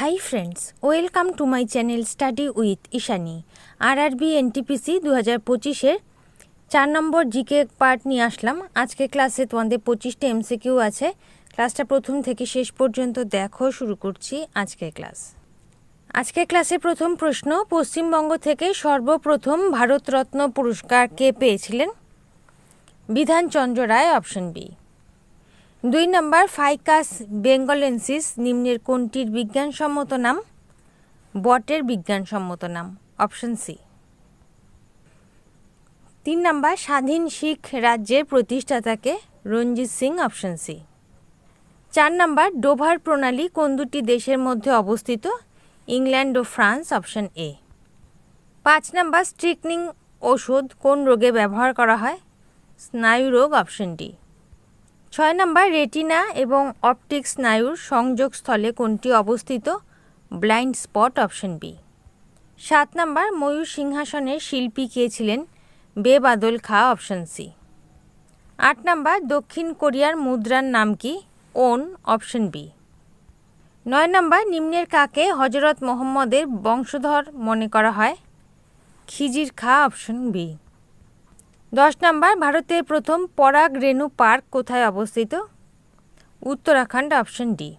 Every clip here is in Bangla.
Hi friends welcome to my channel study with Ishani R R B NTPC দু হাজার পঁচিশের চার নম্বর জিকে পার্ট নিয়ে আসলাম। আজকে ক্লাসে তোমাদের পঁচিশটা এমসিকিউ আছে। ক্লাসটা প্রথম থেকে শেষ পর্যন্ত দেখো, শুরু করছি আজকের ক্লাস আজকের ক্লাসে প্রথম প্রশ্ন, পশ্চিমবঙ্গ থেকে সর্বপ্রথম ভারতরত্ন পুরস্কার কে পেয়েছিলেন? বিধানচন্দ্র রায় অপশন বি দুই নম্বর, ফাইকাস বেঙ্গলেন্সিস নিম্নের কোনটির বিজ্ঞানসম্মত নাম? বটের বিজ্ঞানসম্মত নাম, অপশন সি। তিন নম্বর, স্বাধীন শিখ রাজ্যের প্রতিষ্ঠাতাকে রঞ্জিত সিং, অপশন সি। চার নম্বর, ডোভার প্রণালী কোন দুটি দেশের মধ্যে অবস্থিত? ইংল্যান্ড ও ফ্রান্স, অপশন এ। পাঁচ নম্বর, স্ট্রিকনিং ওষুধ কোন রোগে ব্যবহার করা হয়? স্নায়ু রোগ অপশন ডি। ছয় নম্বর, রেটিনা এবং অপটিক স্নায়ুর সংযোগস্থলে কোনটি অবস্থিত? Blind spot option B. সাত নম্বর, ময়ূর সিংহাসনের শিল্পী কে ছিলেন? বেবাদল খা অপশন সি। আট নম্বর, দক্ষিণ কোরিয়ার মুদ্রার নাম কি? Won option B. নয় নম্বর, নিম্নের কাকে হজরত মোহাম্মদের বংশধর মনে করা হয়? খিজির খা অপশন বি। দশ নম্বর, ভারতের প্রথম পরাগ রেণু পার্ক কোথায় অবস্থিত? Uttarakhand, option D.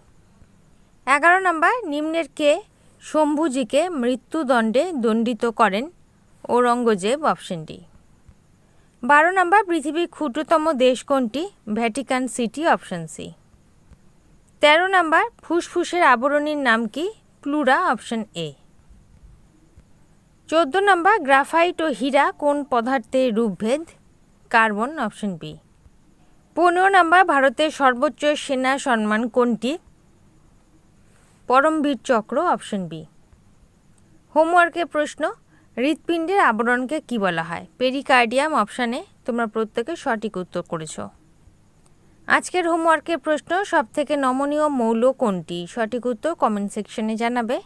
এগারো নম্বর, নিম্নের কে শম্ভুজিকে মৃত্যুদণ্ডে দণ্ডিত করেন ঔরঙ্গজেব? Option D. বারো নম্বর, পৃথিবীর ক্ষুদ্রতম দেশ কোনটি? Vatican City, option C. তেরো নম্বর, ফুসফুসের আবরণীর নাম কি? Pleura, option A. চোদ্দ নম্বর, গ্রাফাইট ও হীরা কোন পদার্থের রূপভেদ? Carbon, option B. পনেরো নম্বর, ভারতের সর্বোচ্চ সেনা সম্মান কোনটি? পরমবীর চক্র, অপশন বি। হোমওয়ার্কের প্রশ্ন, হৃৎপিণ্ডের আবরণকে কি বলা হয়? পেরিকার্ডিয়াম, অপশানে তোমরা প্রত্যেকে সঠিক উত্তর করেছ। আজকের হোমওয়ার্কের প্রশ্ন, সবথেকে নমনীয় মৌল কোনটি? সঠিক উত্তর কমেন্ট সেকশনে জানাবে।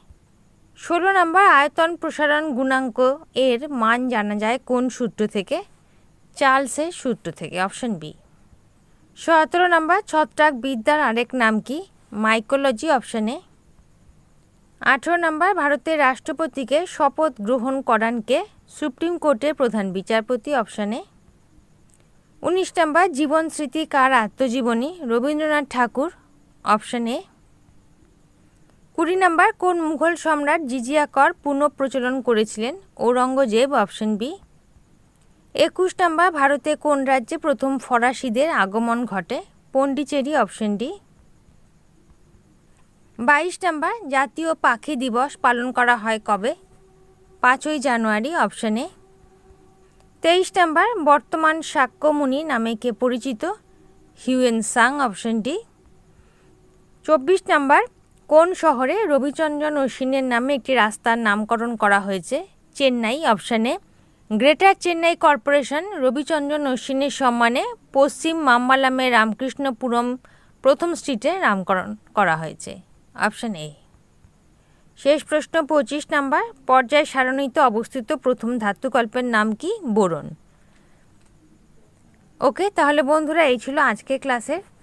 ষোলো নম্বর আয়তন প্রসারণ গুণাঙ্ক এর মান জানা যায় কোন সূত্র থেকে? চার্লসের সূত্র থেকে, অপশন বি। সতেরো নম্বর ছত্রাক বিদ্যার আরেক নাম কি? মাইকোলজি, অপশনে আঠেরো নম্বর ভারতের রাষ্ট্রপতিকে শপথ গ্রহণ করানকে সুপ্রিম কোর্টের প্রধান বিচারপতি, অপশানে উনিশ নম্বর জীবন স্মৃতি কার আত্মজীবনী? Rabindranath Thakur, option A. কুড়ি নাম্বার, কোন মুঘল সম্রাট জিজিয়া কর পুনঃপ্রচলন করেছিলেন? Aurangzeb, option B. একুশ নাম্বার, ভারতে কোন রাজ্যে প্রথম ফরাসিদের আগমন ঘটে? Pondicherry, option D. বাইশ নাম্বার, জাতীয় পাখি দিবস পালন করা হয় কবে? পাঁচই জানুয়ারি, অপশনে তেইশ নাম্বার, বর্তমান সাক্যমুনি নামে কে পরিচিত? Hiuen Tsang, option D. চব্বিশ নম্বর কোন শহরে রবিচন্দ্রন অশ্বিনের নামে একটি রাস্তার নামকরণ করা হয়েছে? চেন্নাই, অপশানে গ্রেটার চেন্নাই কর্পোরেশন, রবিচন্দ্রন অশ্বিনের সম্মানে পশ্চিম মাম্মালামে রামকৃষ্ণপুরম প্রথম স্ট্রিটে নামকরণ করা হয়েছে। Option A. শেষ প্রশ্ন পঁচিশ নাম্বার, পর্যায় সারণীতে অবস্থিত প্রথম ধাতুকল্পের নাম কি? বোরন। ওকে, তাহলে বন্ধুরা, এই ছিল আজকের ক্লাসের